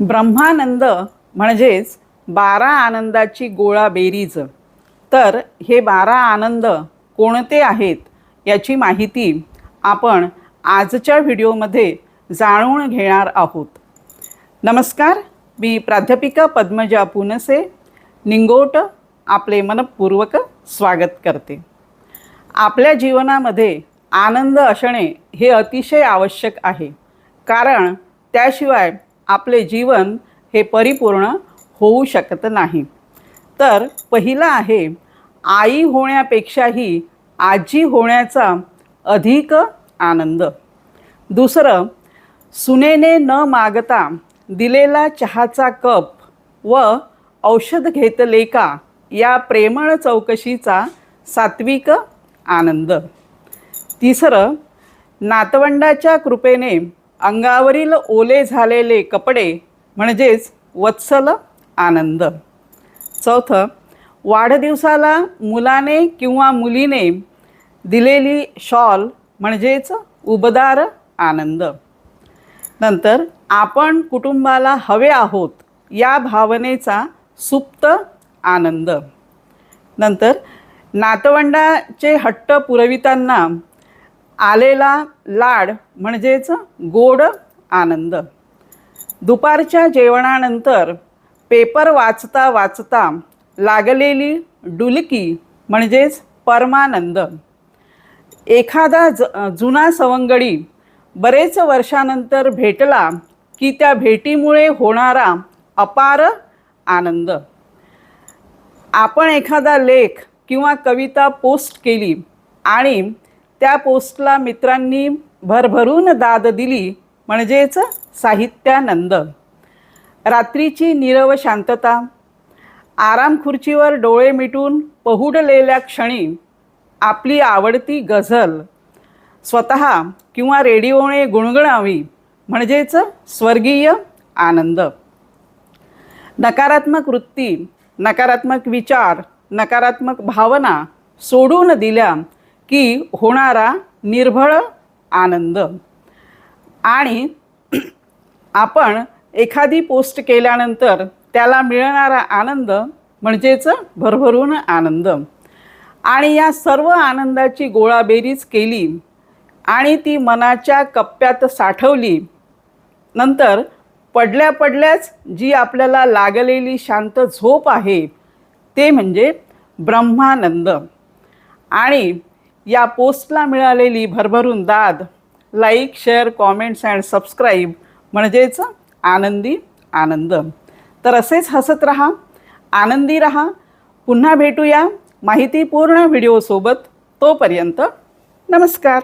ब्रह्मानंद म्हणजेच बारा आनंदाची गोळा बेरीज. तर हे बारा आनंद कोणते आहेत याची माहिती आपण आजच्या व्हिडिओमध्ये जाणून घेणार आहोत. नमस्कार मी प्राध्यापिका पद्मजा पुनसे निंगोट आपले मनपूर्वक स्वागत करते. आपल्या जीवनामध्ये आनंद असणे हे अतिशय आवश्यक आहे. कारण त्याशिवाय आपले जीवन हे परिपूर्ण होऊ शकत नाही. तर पहिला आहे आई होण्यापेक्षाही आजी होण्याचा अधिक आनंद. दुसरं सुनेने न मागता दिलेला चहाचा कप व औषध घेतले का या प्रेमळ चौकशीचा सात्विक आनंद. तिसरं नातवंडाच्या कृपेने अंगावरील ओले झालेले कपडे म्हणजेच वत्सल आनंद. चौथं वाढदिवसाला मुलाने किंवा मुलीने दिलेली शॉल म्हणजेच उबदार आनंद. नंतर आपण कुटुंबाला हवे आहोत या भावनेचा सुप्त आनंद. नंतर नातवंडाचे हट्ट पुरविताना आलेला लाड म्हणजेच गोड आनंद. दुपारच्या जेवणानंतर पेपर वाचता वाचता लागलेली डुलकी म्हणजेच परमानंद. एखादा ज जुना सवंगडी बरेच वर्षानंतर भेटला की त्या भेटीमुळे होणारा अपार आनंद. आपण एखादा लेख किंवा कविता पोस्ट केली आणि त्या पोस्टला मित्रांनी भरभरून दाद दिली म्हणजेच साहित्यानंद. रात्रीची नीरव शांतता आराम खुर्चीवर डोळे मिटून पहुडलेल्या क्षणी आपली आवडती गझल स्वतः किंवा रेडिओने गुणगुणावी म्हणजेच स्वर्गीय आनंद. नकारात्मक वृत्ती नकारात्मक विचार नकारात्मक भावना सोडून दिल्या की होणारा निर्भळ आनंद. आणि आपण एखादी पोस्ट केल्यानंतर त्याला मिळणारा आनंद म्हणजेच भरभरून आनंद. आणि या सर्व आनंदाची गोळाबेरीज केली आणि ती मनाच्या कप्प्यात साठवली नंतर पडल्या पडल्याच जी आपल्याला लागलेली शांत झोप आहे ते म्हणजे ब्रह्मानंद. आणि या पोस्टला मिळालेली भरभरून दाद like share comments and subscribe म्हणजेच आनंदी आनंद. तर असेच हसत रहा आनंदी रहा. पुन्हा भेटूया माहितीपूर्ण व्हिडिओसोबत तोपर्यंत नमस्कार.